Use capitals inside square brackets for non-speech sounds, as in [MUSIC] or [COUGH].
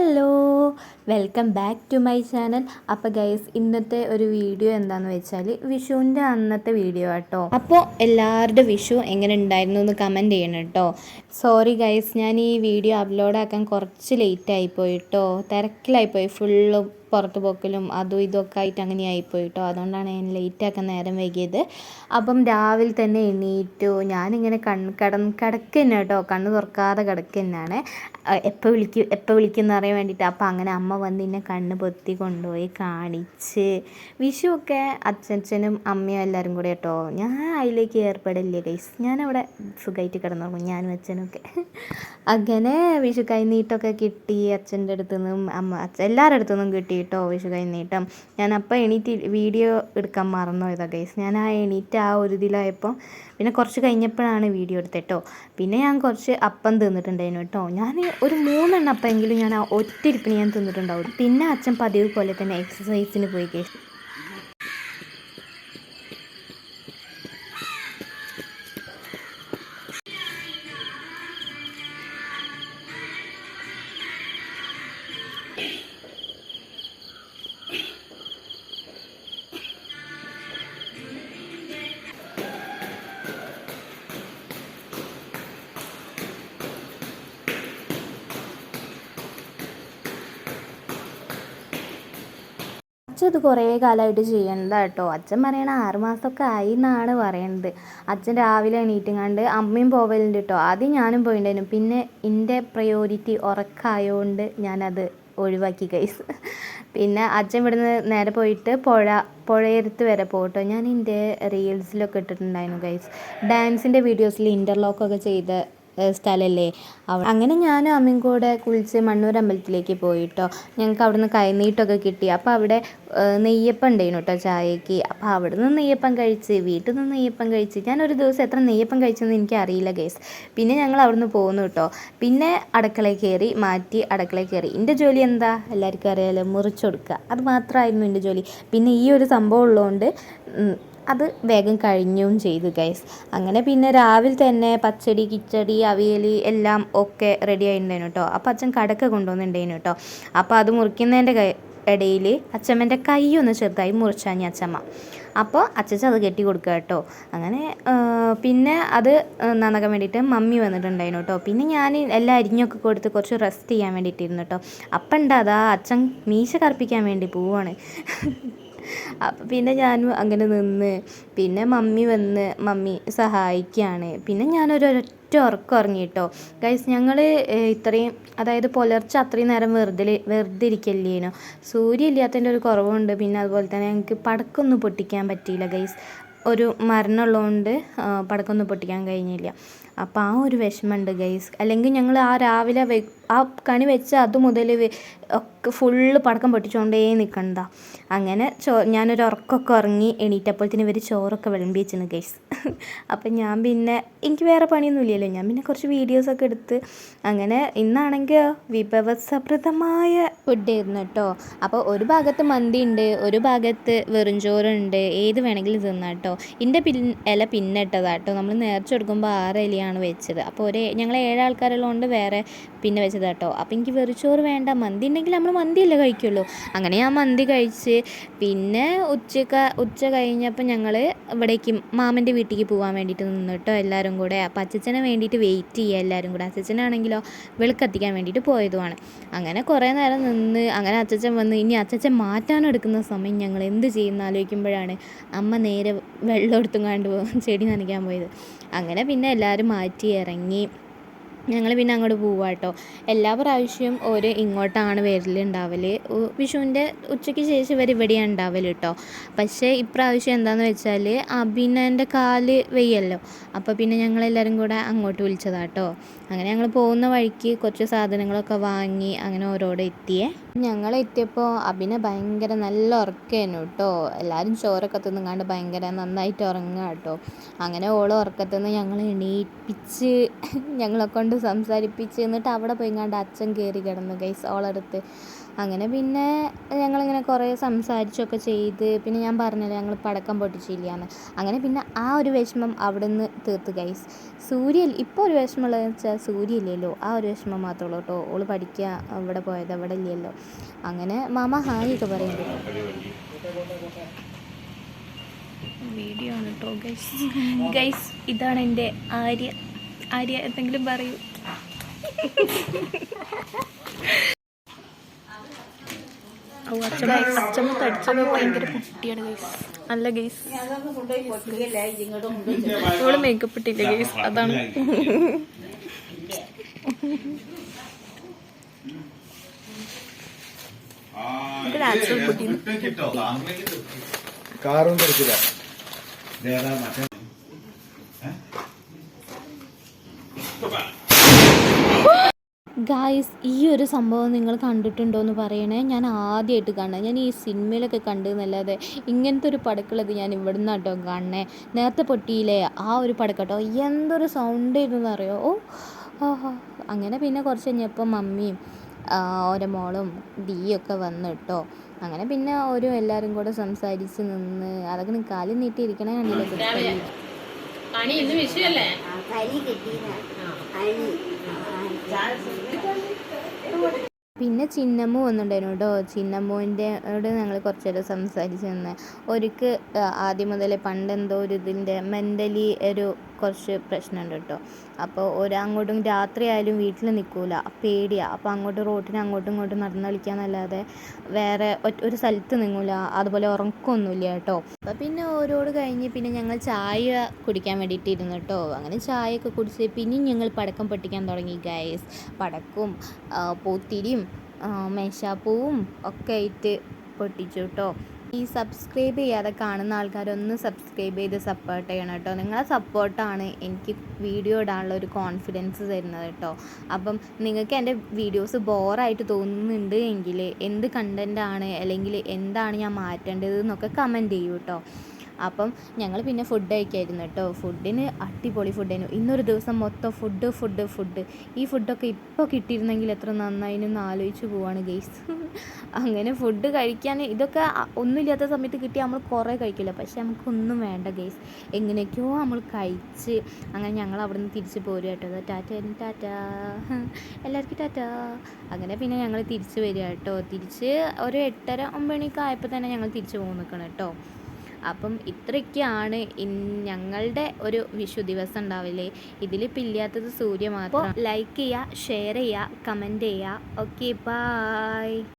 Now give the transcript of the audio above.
Hello, welcome back to my channel അപ്പോൾ guys ഇന്നത്തെ ഒരു വീഡിയോ എന്താണെന്ന് വെച്ചാൽ വിഷുവിന്റെ അന്നത്തെ വീഡിയോ ആട്ടോ. അപ്പോൾ എല്ലാവരുടെ വിഷു എങ്ങനെ ഉണ്ടായിരുന്നു എന്ന് കമന്റ് ചെയ്യണം കേട്ടോ. സോറി ഗൈസ് ഞാൻ ഈ വീഡിയോ അപ്ലോഡ് ആക്കാൻ കുറച്ച് ലേറ്റ് ആയിപ്പോയി കേട്ടോ. തിരക്കിലായിപ്പോയി ഫുള്ളും പുറത്ത് പോക്കലും അതും ഇതൊക്കെ ആയിട്ട് അങ്ങനെ ആയിപ്പോയി കേട്ടോ. അതുകൊണ്ടാണ് ഞാൻ ലേറ്റ് ആക്കാൻ നേരം വൈകിയത്. അപ്പം രാവിലെ തന്നെ എണീറ്റു. ഞാനിങ്ങനെ കണ്ണ് കിടക്ക തന്നെ കേട്ടോ. കണ്ണ് തുറക്കാതെ കിടക്കുന്നതാണ് എപ്പോൾ വിളിക്കും എപ്പോൾ വിളിക്കുമെന്ന് അറിയാൻ വേണ്ടിയിട്ട് അപ്പം അങ്ങനെ അമ്മ വന്ന് എന്നെ കണ്ണ് പൊത്തി കൊണ്ടുപോയി കാണിച്ച്. വിഷുവൊക്കെ അച്ഛനും അമ്മയും എല്ലാവരും കൂടെ കേട്ടോ. ഞാൻ അതിലേക്ക് ഏർപ്പെടില്ല ഗൈസ് ഞാനവിടെ സുഖമായിട്ട് കിടന്നുറങ്ങും ഞാനും അച്ഛനൊക്കെ അങ്ങനെ വിഷു കൈനീട്ടമൊക്കെ കിട്ടി അച്ഛന്റെ അടുത്തു നിന്നും അമ്മ എല്ലാവരുടെ അടുത്തു നിന്നും കിട്ടി കേട്ടോ വിഷു കൈനീട്ടം ഞാൻ അപ്പം എണീറ്റ് വീഡിയോ എടുക്കാൻ മറന്നു പോയതാണ് ഗൈസ് ഞാൻ ആ എണീറ്റ് ആ ഒരു ഇതിലായപ്പോൾ പിന്നെ കുറച്ച് കഴിഞ്ഞപ്പോഴാണ് വീഡിയോ എടുത്തത് കേട്ടോ. പിന്നെ ഞാൻ കുറച്ച് അപ്പം തിന്നിട്ടുണ്ടായിരുന്നു കേട്ടോ. ഞാൻ ഒരു മൂന്നെണ്ണം അപ്പമെങ്കിലും ഞാൻ ഒറ്റ ഇരിപ്പിന് ഞാൻ തിന്നിട്ടുണ്ടാവും. പിന്നെ അച്ഛൻ പതിവ് പോലെ തന്നെ എക്സസൈസിന് പോയി ഗൈസ് അച്ഛൻ ഇത് കുറേ കാലമായിട്ട് ചെയ്യണതാണ് കേട്ടോ അച്ഛൻ പറയണ ആറുമാസമൊക്കെ ആയി എന്നാണ് പറയണത്. അച്ഛൻ രാവിലെ എണീറ്റിങ്ങാണ്ട് അമ്മയും പോവലുണ്ട് കേട്ടോ ആദ്യം ഞാനും പോയിണ്ടായിരുന്നു. പിന്നെ എന്റെ പ്രയോറിറ്റി ഉറക്കമായതുകൊണ്ട് ഞാനത് ഒഴിവാക്കി കൈസ് പിന്നെ അച്ഛൻ ഇവിടുന്ന് നേരെ പോയിട്ട് പുഴ പുഴയരുത്ത് വരെ പോട്ടോ. ഞാൻ എന്റെ റീൽസിലൊക്കെ ഇട്ടിട്ടുണ്ടായിരുന്നു ഗൈസ് ഡാൻസിന്റെ വീഡിയോസിൽ ഇന്റർലോക്കൊക്കെ ചെയ്ത സ്ഥലമല്ലേ അങ്ങനെ ഞാനും അമ്മയും കൂടെ കുളിച്ച് മണ്ണൂർ അമ്പലത്തിലേക്ക് പോയിട്ടോ. ഞങ്ങൾക്ക് അവിടുന്ന് കൈനീട്ടൊക്കെ കിട്ടി. അപ്പോൾ അവിടെ നെയ്യപ്പം ഉണ്ടായിരുന്നു കേട്ടോ ചായക്ക്. അപ്പോൾ അവിടെ നിന്ന് നെയ്യപ്പം കഴിച്ച് വീട്ടിൽ നിന്ന് നെയ്യപ്പം കഴിച്ച്. ഞാൻ ഒരു ദിവസം എത്ര നെയ്യപ്പം കഴിച്ചെന്ന് എനിക്ക് അറിയില്ല ഗേസ് പിന്നെ ഞങ്ങൾ അവിടുന്ന് പോന്നു കേട്ടോ പിന്നെ അടുക്കളയിൽ കയറി മാറ്റി അടുക്കളയിൽ കയറി. എന്റെ ജോലി എന്താ? എല്ലാവർക്കും അറിയാലോ മുറിച്ചു കൊടുക്കുക അത് മാത്രമായിരുന്നു എന്റെ ജോലി. പിന്നെ ഈ ഒരു സംഭവം ഉള്ളതുകൊണ്ട് അത് വേഗം കഴിഞ്ഞും ചെയ്തു ഗൈസ് അങ്ങനെ പിന്നെ രാവിലെ തന്നെ പച്ചടി കിച്ചടി അവിയൽ എല്ലാം ഒക്കെ റെഡി ആയിട്ടുണ്ടായിരുന്നു കേട്ടോ. അപ്പോൾ അച്ഛൻ കടക്ക കൊണ്ടുവന്നിട്ടുണ്ടായിരുന്നു കേട്ടോ. അപ്പോൾ അത് മുറിക്കുന്നതിന്റെ ഇടയിൽ അച്ഛമ്മന്റെ കൈ ഒന്ന് ചെറുതായി മുറിച്ചാഞ്ഞ അച്ഛമ്മ. അപ്പോൾ അച്ഛച്ച അത് കെട്ടി കൊടുക്കുക കേട്ടോ. അങ്ങനെ പിന്നെ അത് നന്നാക്കാൻ വേണ്ടിയിട്ട് മമ്മി വന്നിട്ടുണ്ടായിരുന്നു കേട്ടോ. പിന്നെ ഞാൻ എല്ലാം അരിഞ്ഞൊക്കെ കൊടുത്ത് കുറച്ച് റെസ്റ്റ് ചെയ്യാൻ വേണ്ടിയിട്ടിരുന്നു കേട്ടോ. അപ്പം ഉണ്ടാ അച്ഛൻ മീശ കറുപ്പിക്കാൻ വേണ്ടി പോവാണ്. [LAUGHS] അപ്പം പിന്നെ ഞാനും അങ്ങനെ നിന്ന്. പിന്നെ മമ്മി വന്ന് മമ്മി സഹായിക്കുകയാണ് പിന്നെ ഞാനൊരു ഒറ്റ ഉറക്കം ഉറങ്ങി കേട്ടോ ഗൈസ് ഞങ്ങൾ ഇത്രയും അതായത് പുലർച്ചെ അത്രയും നേരം വെറുതെ വെറുതെ ഇരിക്കല്ലേനോ? സൂര്യ ഇല്ലാത്തതിന്റെ ഒരു കുറവുണ്ട്. പിന്നെ അതുപോലെ തന്നെ ഞങ്ങൾക്ക് പടക്കൊന്നും പൊട്ടിക്കാൻ പറ്റിയില്ല ഗൈസ് ഒരു മരണമുള്ളതുകൊണ്ട് പടക്കൊന്നും പൊട്ടിക്കാൻ കഴിഞ്ഞില്ല. അപ്പോൾ ആ ഒരു വിഷമമുണ്ട് ഗൈസ് അല്ലെങ്കിൽ ഞങ്ങൾ ആ രാവിലെ വെ ആ കണി വെച്ച അത് മുതൽ ഒക്കെ ഫുള്ള് പടക്കം പൊട്ടിച്ചുകൊണ്ടേ നിൽക്കണ്ട അങ്ങനെ ചോ ഞാനൊരു ഉറക്കമൊക്കെ ഉറങ്ങി എണീറ്റപ്പോഴത്തേന് ഇവർ ചോറൊക്കെ വിളമ്പി വെച്ചിരുന്നു ഗൈസ് [LAUGHS] അപ്പം ഞാൻ പിന്നെ എനിക്ക് വേറെ പണിയൊന്നും ഇല്ലല്ലോ. ഞാൻ പിന്നെ കുറച്ച് വീഡിയോസൊക്കെ എടുത്ത് അങ്ങനെ ഇന്നാണെങ്കിൽ വിഭവസമൃദ്ധമായ ഫുഡ് ആയിരുന്നു കേട്ടോ അപ്പോൾ ഒരു ഭാഗത്ത് മന്തി ഉണ്ട് ഒരു ഭാഗത്ത് വെറും ചോറുണ്ട്. ഏത് വേണമെങ്കിലും തിന്നാം കേട്ടോ ഇതിന്റെ പിൻ ഇല പിന്നിട്ടതാട്ടോ. നമ്മൾ നേർച്ച കൊടുക്കുമ്പോൾ ആറ് ഇലയാണ് വെച്ചത്. അപ്പോൾ ഒരു ഞങ്ങൾ ഉണ്ട് വേറെ പിന്നെ വെച്ചത് കേട്ടോ അപ്പോൾ എനിക്ക് വെറുച്ചോറ് വേണ്ട മന്തി ഉണ്ടെങ്കിൽ നമ്മൾ മന്തിയല്ലേ കഴിക്കുള്ളൂ. അങ്ങനെ ഞാൻ മന്തി കഴിച്ച് പിന്നെ ഉച്ചയ്ക്ക് ഉച്ച കഴിഞ്ഞപ്പോൾ ഞങ്ങൾ ഇവിടേക്ക് മാമന്റെ വീട്ടിലേക്ക് പോകാൻ വേണ്ടിയിട്ട് നിന്നു കേട്ടോ എല്ലാവരും കൂടെ. അപ്പോൾ അച്ഛച്ചനെ വേണ്ടിയിട്ട് വെയിറ്റ് ചെയ്യുക എല്ലാവരും കൂടെ. അച്ഛച്ചനാണെങ്കിലോ വെളുക്കത്തിക്കാൻ വേണ്ടിയിട്ട് പോയതുമാണ്. അങ്ങനെ കുറേ നേരം നിന്ന് അങ്ങനെ അച്ഛച്ചൻ വന്ന് ഇനി അച്ഛച്ചൻ മാറ്റാനെടുക്കുന്ന സമയം ഞങ്ങൾ എന്ത് ചെയ്യുന്ന ആലോചിക്കുമ്പോഴാണ് അമ്മ നേരെ വെള്ളം എടുത്തും കണ്ടു ചെടി നനയ്ക്കാൻ പോയത്. അങ്ങനെ പിന്നെ എല്ലാവരും മാറ്റി ഇറങ്ങി. ഞങ്ങൾ പിന്നെ അങ്ങോട്ട് പോവുക കേട്ടോ എല്ലാ പ്രാവശ്യവും ഓരോ ഇങ്ങോട്ടാണ് വരലുണ്ടാവൽ വിഷുവിന്റെ ഉച്ചയ്ക്ക് ശേഷം ഇവർ ഇവിടെയാണ് ഉണ്ടാവൽ കേട്ടോ പക്ഷേ ഇപ്രാവശ്യം എന്താണെന്ന് വെച്ചാൽ അഭിനന്റെ കാൽ വെയ്യല്ലോ. അപ്പോൾ പിന്നെ ഞങ്ങളെല്ലാവരും കൂടെ അങ്ങോട്ട് വിളിച്ചതാണ് കേട്ടോ അങ്ങനെ ഞങ്ങൾ പോകുന്ന വഴിക്ക് കുറച്ച് സാധനങ്ങളൊക്കെ വാങ്ങി അങ്ങനെ ഓരോടെ എത്തിയേ. ഞങ്ങൾ എത്തിയപ്പോൾ അഭിന ഭയങ്കര നല്ല ഉറക്കമായിരുന്നു കേട്ടോ എല്ലാവരും ചോറൊക്കെ തിന്നുങ്ങാണ്ട് ഭയങ്കര നന്നായിട്ട് ഉറങ്ങുക കേട്ടോ അങ്ങനെ ഓൾ ഉറക്കത്തുനിന്ന് ഞങ്ങൾ എണീപ്പിച്ച് ഞങ്ങളെ കൊണ്ട് സംസാരിപ്പിച്ച് എന്നിട്ട് അവിടെ പോയി കണ്ട് അച്ഛൻ കയറി കിടന്നു ഗൈസ് ഓളടുത്ത്. അങ്ങനെ പിന്നെ ഞങ്ങളിങ്ങനെ കുറേ സംസാരിച്ചൊക്കെ ചെയ്ത് പിന്നെ ഞാൻ പറഞ്ഞല്ലോ ഞങ്ങൾ പടക്കം പൊട്ടിച്ചില്ലാന്ന് അങ്ങനെ പിന്നെ ആ ഒരു വിഷമം അവിടെ നിന്ന് തീർത്ത് ഗൈസ് സൂര്യ ഇപ്പോൾ ഒരു വിഷമമുള്ളതെന്ന് വെച്ചാൽ സൂര്യ ഇല്ലല്ലോ ആ ഒരു വിഷമം മാത്രമേ ഉള്ളൂ കേട്ടോ. ഓൾ പഠിക്കുക അവിടെ പോയത് അവിടെ ഇല്ലല്ലോ. അങ്ങനെ മാമ ഹായ് ഒക്കെ പറയുന്നുണ്ട് വീഡിയോ ആണ് കേട്ടോ ഗൈസ് ഗൈസ് ഇതാണ് എന്റെ ആര്യ ആര്യ എന്തെങ്കിലും പറയൂ. ഭയങ്കര കുട്ടിയാണ് ഗൈസ് അല്ല ഗൈസ് ഇവൾ മേക്കപ്പ് ഇട്ടില്ല ഗൈസ് അതാണ്. കാറും തിരക്കില്ല. ഗായ്സ് ഈ ഒരു സംഭവം നിങ്ങൾ കണ്ടിട്ടുണ്ടോ എന്ന് പറയണേ. ഞാൻ ആദ്യമായിട്ട് കാണുന്നത്. ഞാൻ ഈ സിനിമയിലൊക്കെ കണ്ടെന്നല്ലാതെ ഇങ്ങനത്തെ ഒരു പടക്കുള്ളത് ഞാൻ ഇവിടെ നിന്നാട്ടോ കാണണേ നേരത്തെ പൊട്ടിയിലെ ആ ഒരു പടക്കട്ടോ. എന്തൊരു സൗണ്ട് ആയിരുന്നു അറിയോ? ഓ ആഹാ അങ്ങനെ പിന്നെ കുറച്ച് കഴിഞ്ഞപ്പോൾ മമ്മിയും ഓരോ മോളും ഡീയൊക്കെ വന്നു കേട്ടോ അങ്ങനെ പിന്നെ ഓരോ എല്ലാവരും കൂടെ സംസാരിച്ച് നിന്ന് അതൊക്കെ കാലിൽ നീട്ടിയിരിക്കണേ കണ്ടില്ലേ? പണി ഇന്ന് വിഷയല്ലേ പിന്നെ ചിന്നമ്മു വന്നിട്ടുണ്ടായിരുന്നു കേട്ടോ. ചിന്നമ്മുവിന്റെ അവിടെ ഞങ്ങൾ കുറച്ച് നേരം സംസാരിച്ച് നിന്ന്. ഒരുക്ക് ആദ്യം മുതലേ പണ്ടെന്തോ ഒരു ഇതിന്റെ മെന്റലി ഒരു കുറച്ച് പ്രശ്നമുണ്ട് കേട്ടോ. അപ്പോൾ ഒരു അങ്ങോട്ടും രാത്രി ആയാലും വീട്ടിൽ നിൽക്കൂല. പേടിയാണ് അപ്പോൾ അങ്ങോട്ട് റോട്ടിന് അങ്ങോട്ടും ഇങ്ങോട്ടും നടന്ന് കളിക്കാന്നല്ലാതെ വേറെ ഒരു സ്ഥലത്ത് നിങ്ങൂല. അതുപോലെ ഉറക്കമൊന്നുമില്ല കേട്ടോ. അപ്പോൾ പിന്നെ ഓരോട് കഴിഞ്ഞ് പിന്നെ ഞങ്ങൾ ചായ കുടിക്കാൻ വേണ്ടിയിട്ട് ഇരുന്നു കേട്ടോ. അങ്ങനെ ചായയൊക്കെ കുടിച്ച് പിന്നെയും ഞങ്ങൾ പടക്കം പൊട്ടിക്കാൻ തുടങ്ങി ഗൈസ് പടക്കും പൂത്തിരിയും മേശാപ്പൂവും ഒക്കെ ആയിട്ട് പൊട്ടിച്ചു കേട്ടോ. ഈ സബ്സ്ക്രൈബ് ചെയ്യാതെ കാണുന്ന ആൾക്കാരൊന്ന് സബ്സ്ക്രൈബ് ചെയ്ത് സപ്പോർട്ട് ചെയ്യണം കേട്ടോ. നിങ്ങളുടെ സപ്പോർട്ടാണ് എനിക്ക് വീഡിയോ ഇടാനുള്ള ഒരു കോൺഫിഡൻസ് തരുന്നത് കേട്ടോ. അപ്പം നിങ്ങൾക്ക് എന്റെ വീഡിയോസ് ബോറായിട്ട് തോന്നുന്നുണ്ട് എങ്കിൽ എന്ത് കണ്ടന്റാണ് അല്ലെങ്കിൽ എന്താണ് ഞാൻ മാറ്റേണ്ടത് എന്നൊക്കെ കമന്റ് ചെയ്യൂ കേട്ടോ. അപ്പം ഞങ്ങൾ പിന്നെ ഫുഡ് കഴിക്കായിരുന്നു കേട്ടോ. ഫുഡിന് അടിപൊളി ഫുഡായിരുന്നു ഇന്നൊരു ദിവസം മൊത്തം ഫുഡ് ഫുഡ് ഫുഡ് ഈ ഫുഡൊക്കെ ഇപ്പോൾ കിട്ടിയിരുന്നെങ്കിൽ എത്ര നന്നായിരുന്നു എന്ന് ആലോചിച്ച് പോവാണ് ഗെയ്സ് [LAUGHS] അങ്ങനെ ഫുഡ് കഴിക്കാൻ ഇതൊക്കെ ഒന്നുമില്ലാത്ത സമയത്ത് കിട്ടിയാൽ നമ്മൾ കുറേ കഴിക്കില്ല. പക്ഷേ നമുക്കൊന്നും വേണ്ട ഗെയ്സ് എങ്ങനെയൊക്കെയോ നമ്മൾ കഴിച്ച് അങ്ങനെ ഞങ്ങൾ അവിടെ നിന്ന് തിരിച്ച് പോരുക കേട്ടോ. ടാറ്റ ടാറ്റ. [LAUGHS] എല്ലാവർക്കും ടാറ്റ. അങ്ങനെ പിന്നെ ഞങ്ങൾ തിരിച്ച് വരിക കേട്ടോ. തിരിച്ച് ഒരു എട്ടര ആയപ്പോൾ തന്നെ ഞങ്ങൾ തിരിച്ച് പോകുന്നു നിൽക്കണം കേട്ടോ. അപ്പം ഇത്രയൊക്കെയാണ് ഞങ്ങളുടെ ഒരു വിഷു ദിവസം ഉണ്ടാവില്ലേ? ഇതിലിപ്പോൾ ഇല്ലാത്തത് സൂര്യ മാത്രം. ലൈക്ക് ചെയ്യുക ഷെയർ ചെയ്യുക കമന്റ് ചെയ്യുക. Okay bye